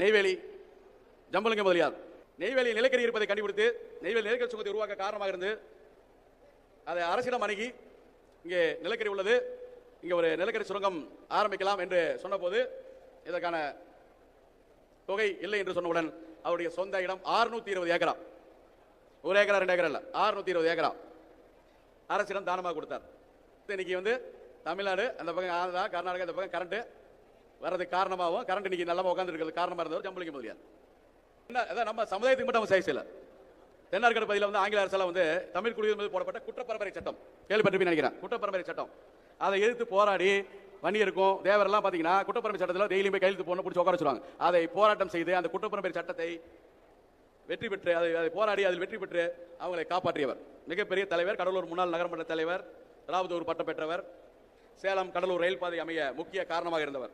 நெய்வேலி ஜம்பலுங்க முதலியார். நெய்வேலி நிலக்கரி இருப்பதை கண்டுபிடித்து நெய்வேலி நிலக்கரி சுங்கத்தை உருவாக்க காரணமாக இருந்து அதை அரசிடம் அணுகி இங்கே நிலக்கரி உள்ளது. இங்கே ஒரு நிலக்கரி சுரங்கம் ஆரம்பிக்கலாம் என்று சொன்னபோது இதற்கான தொகை இல்லை என்று சொன்னவுடன் அவருடைய சொந்த இடம் 620 இருபது ஏக்கரா. ஒரு ஏக்கரா ரெண்டு ஏக்கரா இல்லை ஆறுநூத்தி இருபது ஏக்கரா. அரசிடம் தானமாக கொடுத்தார். இன்னைக்கு வந்து தமிழ்நாடு அந்த பக்கம் ஆந்திரா கர்நாடகா இந்த பக்கம் கரண்ட்டு வர்றதுக்கு காரணமாகவும் கரண்ட் இன்னைக்கு நல்லா உட்காந்துருக்கிறது காரணமாக இருந்தவர் ஜம்பளிக்க முதலியார். என்ன அதான் நம்ம சமுதாயத்துக்கு மட்டும் அவங்க செய்யல தென்னார்கடு பகுதியில் வந்து ஆங்கில அரசால் வந்து தமிழ் குடியுரிமை மீது போடப்பட்ட குற்றப்பரம்பரை சட்டம். கேள்விப்பட்டிருப்பீங்க நினைக்கிறேன். குற்றப்பரம்பரை சட்டம். அதை எதிர்த்து போராடி வன்னியருக்கும் தேவரெல்லாம் பார்த்தீங்கன்னா குற்றப்பரம்பரை சட்டத்தில் டெய்லியும் போய் கையெழுத்து போன பிடிச்சி உட்கார வச்சுருவாங்க. அதை போராட்டம் செய்து அந்த குற்றப்பரம்பரை சட்டத்தை வெற்றி பெற்று அதை அதை போராடி அதில் வெற்றி பெற்று அவங்களை காப்பாற்றியவர். மிகப்பெரிய தலைவர் கடலூர் முன்னாள் நகரமன்ற தலைவர் ராவதூர் பட்டம் பெற்றவர் சேலம் கடலூர் ரயில் பாதை அமைய முக்கிய காரணமாக இருந்தவர்.